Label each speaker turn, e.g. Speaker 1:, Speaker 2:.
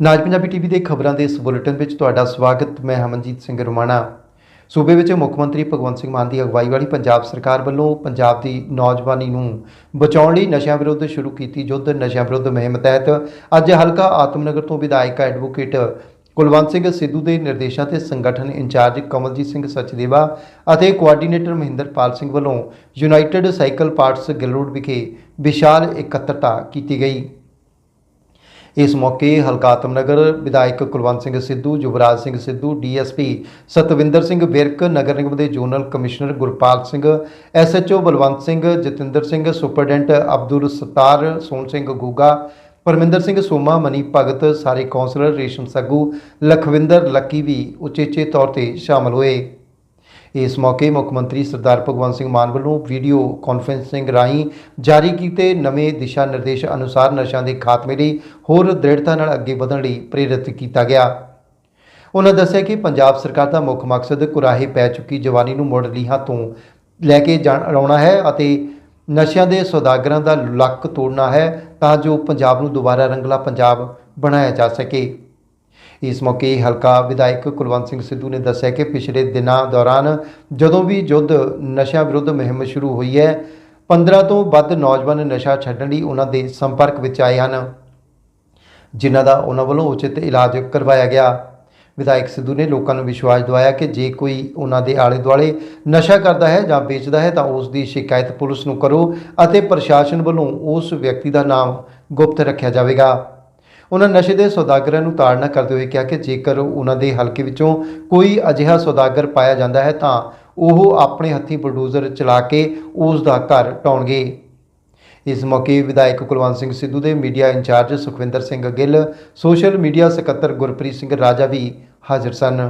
Speaker 1: ਨਾਜ Punjabi TV ਦੇ ਖਬਰਾਂ ਦੇ ਇਸ ਬੁਲੇਟਿਨ ਵਿੱਚ ਤੁਹਾਡਾ ਸਵਾਗਤ। ਮੈਂ ਹਮਨਜੀਤ ਸਿੰਘ ਰੋਮਾਣਾ। ਸੂਬੇ ਵਿੱਚ ਮੁੱਖ ਮੰਤਰੀ ਭਗਵੰਤ ਸਿੰਘ ਮਾਨ ਦੀ ਅਗਵਾਈ ਵਾਲੀ ਪੰਜਾਬ ਸਰਕਾਰ ਵੱਲੋਂ ਪੰਜਾਬ ਦੀ ਨੌਜਵਾਨੀ ਨੂੰ ਬਚਾਉਣ ਲਈ ਨਸ਼ਿਆਂ ਵਿਰੁੱਧ ਸ਼ੁਰੂ ਕੀਤੀ ਯੁੱਧ, ਨਸ਼ਿਆਂ ਵਿਰੁੱਧ ਮੁਹਿੰਮ ਤਹਿਤ। ਅੱਜ ਹਲਕਾ ਆਤਮਨਗਰ ਤੋਂ ਵਿਧਾਇਕ ਐਡਵੋਕੇਟ ਕੁਲਵੰਤ ਸਿੰਘ ਸਿੱਧੂ ਦੇ ਨਿਰਦੇਸ਼ਾਂ ਤੇ ਸੰਗਠਨ ਇੰਚਾਰਜ ਕਮਲਜੀਤ ਸਿੰਘ ਸਚਦੇਵਾ ਅਤੇ ਕੋਆਰਡੀਨੇਟਰ ਮਹਿੰਦਰਪਾਲ ਸਿੰਘ ਵੱਲੋਂ ਯੂਨਾਈਟਿਡ ਸਾਈਕਲ ਪਾਰਟਸ ਗਿਲਰੋਡ ਵਿਖੇ ਵਿਸ਼ਾਲ ਇਕੱਤਰਤਾ ਕੀਤੀ ਗਈ। ਇਸ ਮੌਕੇ ਹਲਕਾ ਆਤਮਨਗਰ ਵਿਧਾਇਕ ਕੁਲਵੰਤ ਸਿੰਘ ਸਿੱਧੂ, ਯੁਵਰਾਜ ਸਿੰਘ ਸਿੱਧੂ, ਡੀਐਸਪੀ ਸਤਵਿੰਦਰ ਸਿੰਘ ਵਿਰਕ ਨਗਰ ਨਿਗਮ ਦੇ zonal commissioner Gurpal Singh, SHO Balwant Singh, Jatinder Singh, superintendent Abdul Sattar Son Singh Googa, Parminder Singh Soma, Mani Bhagat, ਸਾਰੇ ਕੌਂਸਲਰ ਰੇਸ਼ਮ ਸੱਗੂ, ਲਖਵਿੰਦਰ ਲੱਕੀ ਵੀ ਉਚੇਚੇ ਤੌਰ ਤੇ ਸ਼ਾਮਲ ਹੋਏ। ਇਸ ਮੌਕੇ ਮੁੱਖ ਮੰਤਰੀ ਸਰਦਾਰ ਭਗਵੰਤ ਸਿੰਘ ਮਾਨ ਵੱਲੋਂ ਵੀਡੀਓ ਕਾਨਫਰੰਸਿੰਗ ਰਾਹੀਂ ਜਾਰੀ ਕੀਤੇ ਨਵੇਂ ਦਿਸ਼ਾ ਨਿਰਦੇਸ਼ ਅਨੁਸਾਰ ਨਸ਼ਿਆਂ ਦੇ ਖਾਤਮੇ ਲਈ ਹੋਰ ਦ੍ਰਿੜਤਾ ਨਾਲ ਅੱਗੇ ਵਧਣ ਲਈ ਪ੍ਰੇਰਿਤ ਕੀਤਾ ਗਿਆ। ਉਹਨਾਂ ਦੱਸਿਆ ਕਿ ਪੰਜਾਬ ਸਰਕਾਰ ਦਾ ਮੁੱਖ ਮਕਸਦ ਕੁਰਾਹੇ ਪੈ ਚੁੱਕੀ ਜਵਾਨੀ ਨੂੰ ਮੁੜ ਲੀਹਾਂ ਤੋਂ ਲੈ ਕੇ ਜਾਣ ਲਾਉਣਾ ਹੈ ਅਤੇ ਨਸ਼ਿਆਂ ਦੇ ਸੌਦਾਗਰਾਂ ਦਾ ਲੱਕ ਤੋੜਨਾ ਹੈ ਤਾਂ ਜੋ ਪੰਜਾਬ ਨੂੰ ਦੁਬਾਰਾ ਰੰਗਲਾ ਪੰਜਾਬ ਬਣਾਇਆ ਜਾ ਸਕੇ। ਇਸ ਮੌਕੇ ਹਲਕਾ ਵਿਧਾਇਕ ਕੁਲਵੰਤ ਸਿੰਘ ਸਿੱਧੂ ਨੇ ਦੱਸਿਆ ਕਿ ਪਿਛਲੇ ਦਿਨਾਂ ਦੌਰਾਨ ਜਦੋਂ ਵੀ ਯੁੱਧ ਨਸ਼ਿਆਂ ਵਿਰੁੱਧ ਮੁਹਿੰਮ ਸ਼ੁਰੂ ਹੋਈ ਹੈ 15 ਤੋਂ ਵੱਧ ਨੌਜਵਾਨ ਨਸ਼ਾ ਛੱਡਣ ਲਈ ਉਹਨਾਂ ਦੇ ਸੰਪਰਕ ਵਿੱਚ ਆਏ ਹਨ, ਜਿਨ੍ਹਾਂ ਦਾ ਉਹਨਾਂ ਵੱਲੋਂ ਉਚਿਤ ਇਲਾਜ ਕਰਵਾਇਆ ਗਿਆ। ਵਿਧਾਇਕ ਸਿੱਧੂ ਨੇ ਲੋਕਾਂ ਨੂੰ ਵਿਸ਼ਵਾਸ ਦਿਵਾਇਆ ਕਿ ਜੇ ਕੋਈ ਉਹਨਾਂ ਦੇ ਆਲੇ ਦੁਆਲੇ ਨਸ਼ਾ ਕਰਦਾ ਹੈ ਜਾਂ ਵੇਚਦਾ ਹੈ, ਤਾਂ ਉਸ ਦੀ ਸ਼ਿਕਾਇਤ ਪੁਲਿਸ ਨੂੰ ਕਰੋ ਅਤੇ ਪ੍ਰਸ਼ਾਸਨ ਵੱਲੋਂ ਉਸ ਵਿਅਕਤੀ ਦਾ ਨਾਮ ਗੁਪਤ ਰੱਖਿਆ ਜਾਵੇਗਾ। ਉਹਨਾਂ ਨਸ਼ੇ ਦੇ ਸੌਦਾਗਰਾਂ ਨੂੰ ਤਾੜਨਾ ਕਰਦੇ ਹੋਏ ਕਿਹਾ ਕਿ ਜੇਕਰ ਉਹਨਾਂ ਦੇ ਹਲਕੇ ਵਿੱਚੋਂ ਕੋਈ ਅਜਿਹਾ ਸੌਦਾਗਰ ਪਾਇਆ ਜਾਂਦਾ ਹੈ ਤਾਂ ਉਹ ਆਪਣੇ ਹੱਥੀਂ ਬਲਡੋਜ਼ਰ ਚਲਾ ਕੇ ਉਸ ਦਾ ਘਰ ਢਾਉਣਗੇ ਇਸ ਮੌਕੇ ਵਿਧਾਇਕ ਕੁਲਵੰਤ ਸਿੰਘ ਸਿੱਧੂ ਦੇ media incharge Sukhwinder Singh Gill, social media ਸਕੱਤਰ ਗੁਰਪ੍ਰੀਤ ਸਿੰਘ ਰਾਜਾ ਵੀ ਹਾਜ਼ਰ ਸਨ।